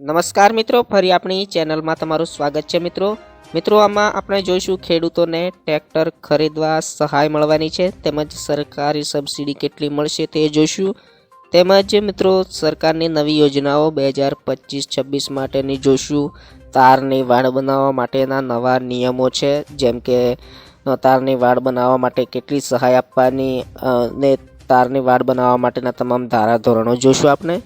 નમસ્કાર મિત્રો, ફરી આપણી ચેનલમાં તમારું સ્વાગત છે મિત્રો. મિત્રો, આમાં આપણે જોઈશું ખેડૂતોને ટ્રેક્ટર ખરીદવા સહાય મળવાની છે, તેમજ સરકારી સબસિડી કેટલી મળશે તે જોઈશું. તેમજ મિત્રો, સરકારની નવી યોજનાઓ બે હજાર પચીસ છવ્વીસ માટેની જોઈશું. તારની વાડ બનાવવા માટેના નવા નિયમો છે, જેમ કે તારની વાડ બનાવવા માટે કેટલી સહાય આપવાની ને તારની વાડ બનાવવા માટેના તમામ ધારાધોરણો જોઈશું આપણે.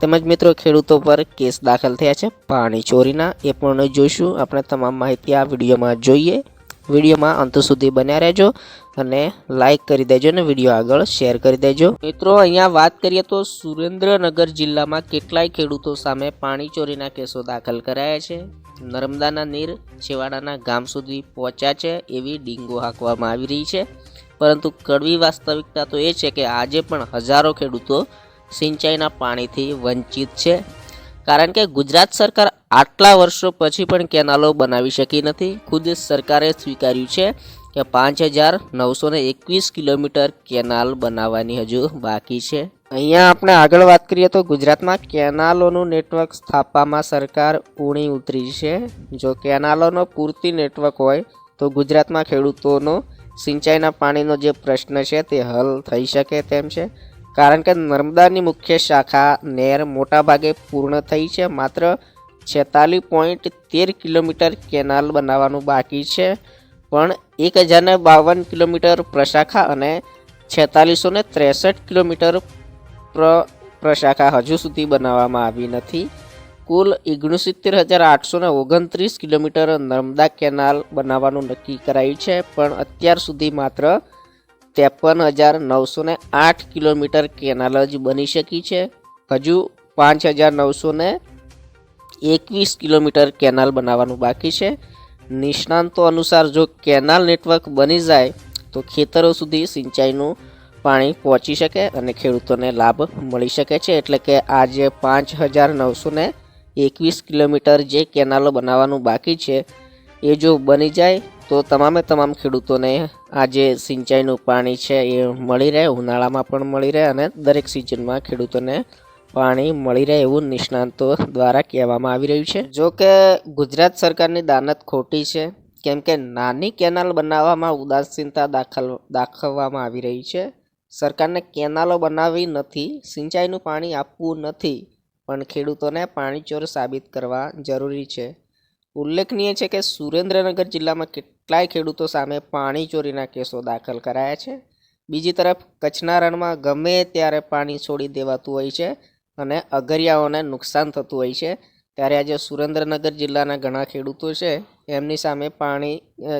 તેમજ મિત્રો ખેડૂતો પર કેસ દાખલ થયા છે. પાણી ચોરીના એ પણ જોઈશું. આપણે તમામ માહિતી આ વિડીયોમાં જોઈએ. વિડીયોમાં અંત સુધી બન્યા રહેજો અને લાઇક કરી દેજો અને વીડિયો આગળ શેર કરી દેજો. મિત્રો, અહીંયા વાત કરીએ તો સુરેન્દ્રનગર જિલ્લામાં કેટલાય ખેડૂતો સામે પાણી ચોરીના કેસો દાખલ કરાયા છે. નર્મદાના નીર, છેવાડાના ગામ સુધી પહોંચ્યા છે એવી ડીંગો હાંકવામાં આવી રહી છે. પરંતુ કડવી વાસ્તવિકતા તો એ છે કે આજે પણ હજારો ખેડૂતો સિંચાઈના પાણીથી વંચિત છે. કારણ કે ગુજરાત સરકાર આટલા વર્ષો પછી પણ કેનાલો બનાવી શકી નથી. ખુદ સરકારે સ્વીકાર્યું છે કે પાંચ હજાર નવસો ને એકવીસ કિલોમીટર કેનાલ બનાવવાની હજુ બાકી છે. અહીંયા આપણે આગળ વાત કરીએ તો ગુજરાતમાં કેનાલોનું નેટવર્ક સ્થાપવામાં સરકાર ઊણી ઉતરી છે. જો કેનાલોનો પૂરતી નેટવર્ક હોય તો ગુજરાતમાં ખેડૂતોનો સિંચાઈના પાણીનો જે પ્રશ્ન છે તે હલ થઈ શકે તેમ છે. કારણ કે નર્મદાની મુખ્ય શાખા નેર મોટાભાગે પૂર્ણ થઈ છે. માત્ર છેતાલીસ પોઈન્ટ તેર કિલોમીટર કેનાલ બનાવવાનું બાકી છે. પણ એક હજારને બાવન કિલોમીટર પ્રશાખા અને છેતાલીસો ને ત્રેસઠ કિલોમીટર પ્ર, પ્રશાખા હજુ સુધી બનાવવામાં આવી નથી. કુલ ઓગણસિત્તેર હજાર આઠસો ને ઓગણત્રીસ કિલોમીટર નર્મદા કેનાલ બનાવવાનું નક્કી કરાયું છે. પણ અત્યાર સુધી માત્ર ત્રેપન હજાર નવસો ને આઠ કિલોમીટર કેનાલ જ બની શકી છે. હજુ પાંચ હજાર નવસો ને એકવીસ કિલોમીટર કેનાલ બનાવવાનું બાકી છે. નિષ્ણાંતો અનુસાર જો કેનાલ નેટવર્ક બની જાય, તો ખેતરો સુધી સિંચાઈનું પાણી પહોંચી શકે અને ખેડૂતોને લાભ મળી શકે છે. એટલે કે આજે પાંચ હજાર નવસો ને એકવીસ કિલોમીટર જે કેનાલો બનાવવાનું બાકી છે, એ જો બની જાય તો તમામે તમામ ખેડૂતોને આ જે સિંચાઈનું પાણી છે એ મળી રહે, ઉનાળામાં પણ મળી રહે અને દરેક સિઝનમાં ખેડૂતોને પાણી મળી રહે એવું નિષ્ણાંતો દ્વારા કહેવામાં આવી રહ્યું છે. જો કે ગુજરાત સરકારની દાનત ખોટી છે, કેમ કે નાની કેનાલ બનાવવામાં ઉદાસીનતા દાખલ, દાખવવામાં આવી રહી છે. સરકારને કેનાલો બનાવી નથી, સિંચાઈનું પાણી આપવું નથી, પણ ખેડૂતોને પાણીચોર સાબિત કરવા જરૂરી છે. ઉલ્લેખનીય છે કે સુરેન્દ્રનગર જિલ્લામાં કેટલાય ખેડૂતો સામે પાણી ચોરીના કેસો દાખલ કરાયા છે. બીજી તરફ, કચ્છના રણમાં ગમે ત્યારે પાણી છોડી દેવાતું હોય છે અને અગરિયાઓને નુકસાન થતું હોય છે. ત્યારે આજે સુરેન્દ્રનગર જિલ્લાના ઘણા ખેડૂતો છે એમની સામે પાણી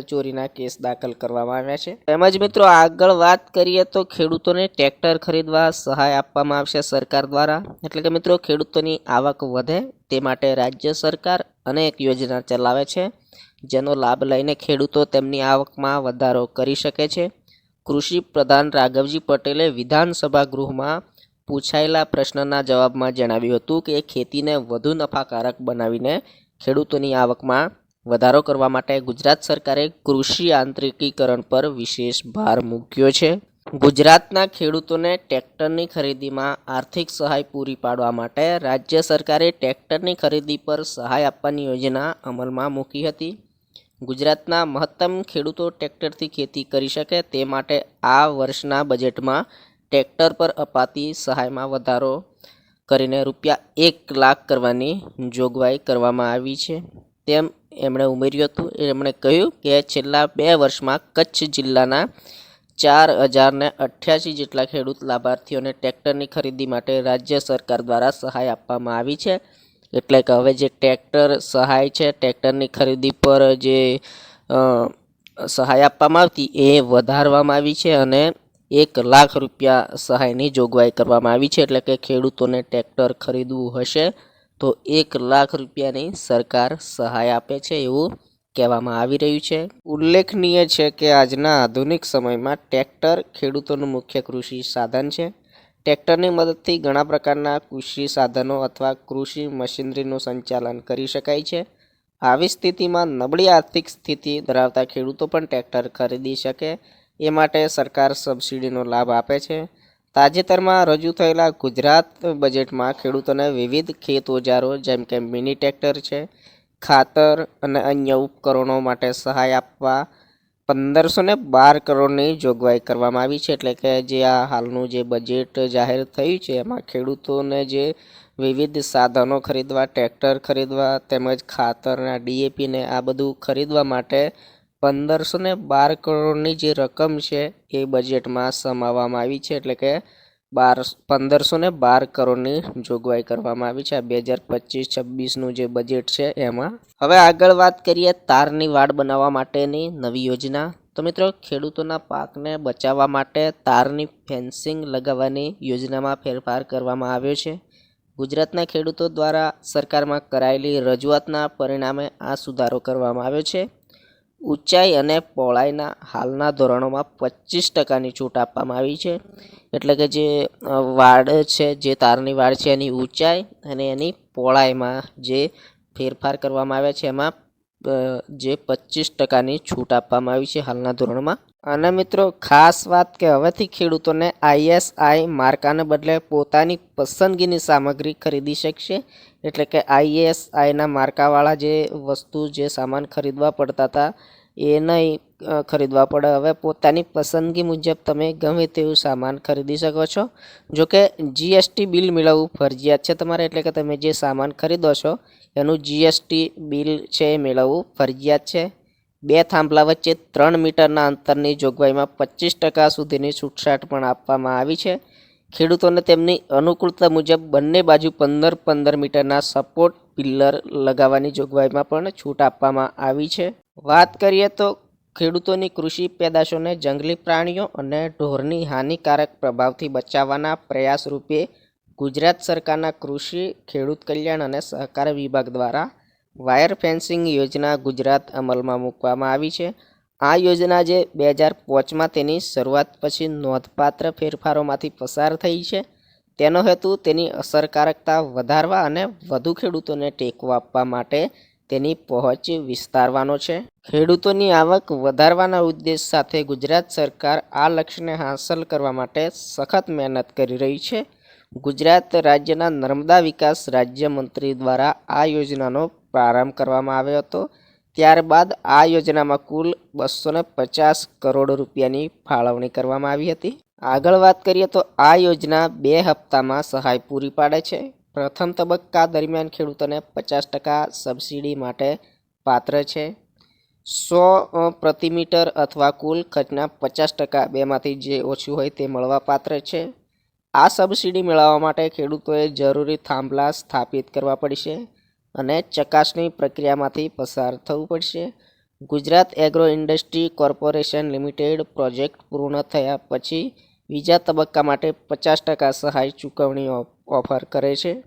ચોરીના કેસ દાખલ કરવામાં આવ્યા છે. તેમજ મિત્રો, આગળ વાત કરીએ તો ખેડૂતોને ટ્રેક્ટર ખરીદવા સહાય આપવામાં આવશે સરકાર દ્વારા. એટલે કે મિત્રો, ખેડૂતોની આવક વધે તે માટે રાજ્ય સરકાર અનેક યોજના ચલાવે છે, જેનો લાભ લઈને ખેડૂતો તેમની આવકમાં વધારો કરી શકે છે. કૃષિ પ્રધાન રાઘવજી પટેલે વિધાનસભા ગૃહમાં પૂછાયેલા પ્રશ્નના જવાબમાં જણાવ્યું હતું કે ખેતીને વધુ નફાકારક બનાવીને ખેડૂતોની આવકમાં વધારો કરવા માટે ગુજરાત સરકારે કૃષિ આંતરિકીકરણ પર વિશેષ ભાર મૂક્યો છે. ગુજરાતના ખેડૂતોને ટ્રેક્ટરની ખરીદીમાં આર્થિક સહાય પૂરી પાડવા માટે રાજ્ય સરકારે ટ્રેક્ટરની ખરીદી પર સહાય આપવાની યોજના અમલમાં મૂકી હતી. ગુજરાતના મહત્તમ ખેડૂતો ટ્રેક્ટરથી ખેતી કરી શકે તે માટે આ વર્ષના બજેટમાં ટ્રેક્ટર પર અપાતી સહાયમાં વધારો કરીને રૂપિયા એક લાખ કરવાની જોગવાઈ કરવામાં આવી છે. તેમ એમણે ઉમેર્યું હતું. એમણે કહ્યું કે છેલ્લા બે વર્ષમાં કચ્છ જિલ્લાના ચાર હજારને અઠ્યાસી જેટલા ખેડૂત લાભાર્થીઓને ટ્રેક્ટરની ખરીદી માટે રાજ્ય સરકાર દ્વારા સહાય આપવામાં આવી છે. એટલે કે હવે જે ટ્રેક્ટર સહાય છે, ટ્રેક્ટરની ખરીદી પર જે સહાય આપવામાં આવતી એ વધારવામાં આવી છે અને એક લાખ રૂપિયા સહાયની જોગવાઈ કરવામાં આવી છે. એટલે કે ખેડૂતોને ટ્રેક્ટર ખરીદવું હશે. તો એક લાખ રૂપિયાની સરકાર સહાય આપે છે એવું કહેવામાં આવી રહ્યું છે. ઉલ્લેખનીય છે કે આજના આધુનિક સમયમાં ટ્રેક્ટર ખેડૂતોનું મુખ્ય કૃષિ સાધન છે. ટ્રેક્ટરની મદદથી ઘણા પ્રકારના કૃષિ સાધનો અથવા કૃષિ મશીનરીનું સંચાલન કરી શકાય છે. આવી સ્થિતિમાં નબળી આર્થિક સ્થિતિ ધરાવતા ખેડૂતો પણ ટ્રેક્ટર ખરીદી શકે, એ માટે સરકાર સબસિડીનો લાભ આપે છે. તાજેતરમાં રજૂ થયેલા ગુજરાત બજેટમાં ખેડૂતોને વિવિધ ખેત ઓજારો જેમ કે મિની ટ્રેક્ટર છે, ખાતર અને અન્ય ઉપકરણો માટે સહાય આપવા પંદરસો ને બાર કરોડની જોગવાઈ કરવામાં આવી છે. એટલે કે જે આ હાલનું જે બજેટ જાહેર થયું છે, એમાં ખેડૂતોને જે વિવિધ સાધનો ખરીદવા, ટ્રેક્ટર ખરીદવા, તેમજ ખાતરના ડીએપીને આ બધું ખરીદવા માટે પંદરસો ને બાર કરોડની જે રકમ છે એ બજેટમાં સમાવવામાં આવી છે. એટલે કે બાર પંદરસો ને બાર કરોડની જોગવાઈ કરવામાં આવી છે. આ બે હજાર પચીસ છવ્વીસનું જે બજેટ છે એમાં. હવે આગળ વાત કરીએ તારની વાડ બનાવવા માટેની નવી યોજના. તો મિત્રો, ખેડૂતોના પાકને બચાવવા માટે તારની ફેન્સિંગ લગાવવાની યોજનામાં ફેરફાર કરવામાં આવ્યો છે. ગુજરાતના ખેડૂતો દ્વારા સરકારમાં કરાયેલી રજૂઆતના પરિણામે આ સુધારો કરવામાં આવ્યો છે. ઊંચાઈ અને પહોળાઈના હાલના ધોરણોમાં પચીસ ટકાની છૂટ આપવામાં આવી છે. એટલે કે જે વાડ છે, જે તારની વાડ છે, એની ઊંચાઈ અને એની પહોળાઈમાં જે ફેરફાર કરવામાં આવ્યા છે, એમાં જે પચીસ ટકાની છૂટ આપવામાં આવી છે હાલના ધોરણમાં. અને મિત્રો, ખાસ વાત કે હવેથી ખેડૂતોને આઈએસઆઈ માર્કાને બદલે પોતાની પસંદગીની સામગ્રી ખરીદી શકશે. એટલે કે આઈએસઆઈના માર્કાવાળા જે વસ્તુ, જે સામાન ખરીદવા પડતા હતા, એ નહીં ખરીદવા પડે. હવે પોતાની પસંદગી મુજબ તમે ગમે તેવું સામાન ખરીદી શકો છો. જો કે જીએસટી બિલ મેળવવું ફરજિયાત છે તમારે, એટલે કે તમે જે સામાન ખરીદો છો, એનું જીએસટી બિલ છે એ મેળવવું ફરજિયાત છે. બે થાંભલા વચ્ચે ત્રણ મીટરના અંતરની જોગવાઈમાં પચીસ ટકા સુધીની છૂટછાટ પણ આપવામાં આવી છે. ખેડૂતોને તેમની અનુકૂળતા મુજબ બંને બાજુ પંદર પંદર મીટરના સપોર્ટ પિલ્લર લગાવવાની જોગવાઈમાં પણ છૂટ આપવામાં આવી છે. વાત કરીએ તો ખેડૂતોની કૃષિ પેદાશોને જંગલી પ્રાણીઓ અને ઢોરની હાનિકારક પ્રભાવથી બચાવવાના પ્રયાસ રૂપે ગુજરાત સરકારના કૃષિ ખેડૂત કલ્યાણ અને સહકાર વિભાગ દ્વારા વાયર ફેન્સિંગ યોજના ગુજરાત અમલમાં મૂકવામાં આવી છે. આ યોજના જે બે હજાર પાંચમાં તેની શરૂઆત પછી નોંધપાત્ર ફેરફારોમાંથી પસાર થઈ છે. તેનો હેતુ તેની અસરકારકતા વધારવા અને વધુ ખેડૂતોને ટેકો આપવા માટે તેની પહોંચ વિસ્તારવાનો છે. ખેડૂતોની આવક વધારવાના ઉદ્દેશ સાથે ગુજરાત સરકાર આ લક્ષ્યને હાંસલ કરવા માટે સખત મહેનત કરી રહી છે. ગુજરાત રાજ્યના નર્મદા વિકાસ રાજ્યમંત્રી દ્વારા આ યોજનાનો પ્રારંભ કરવામાં આવ્યો હતો. ત્યારબાદ આ યોજનામાં કુલ બસો પચાસ કરોડ રૂપિયાની ફાળવણી કરવામાં આવી હતી. આગળ વાત કરીએ તો આ યોજના બે હપ્તામાં સહાય પૂરી પાડે છે. પ્રથમ તબક્કા દરમિયાન ખેડૂતોને પચાસ ટકા સબસિડી માટે પાત્ર છે. સો પ્રતિ મીટર અથવા કુલ ખર્ચના પચાસ ટકા બેમાંથી જે ઓછું હોય તે મળવા પાત્ર છે. આ સબસિડી મેળવવા માટે ખેડૂતોએ જરૂરી થાંભલા સ્થાપિત કરવા પડશે અને ચકાસણી પ્રક્રિયામાંથી પસાર થવું પડશે. Gujarat agro industry corporation limited project પૂર્ણ થયા પછી બીજા તબક્કા માટે પચાસ ટકા સહાય ચૂકવણી ઓફ- ઓફર કરે છે.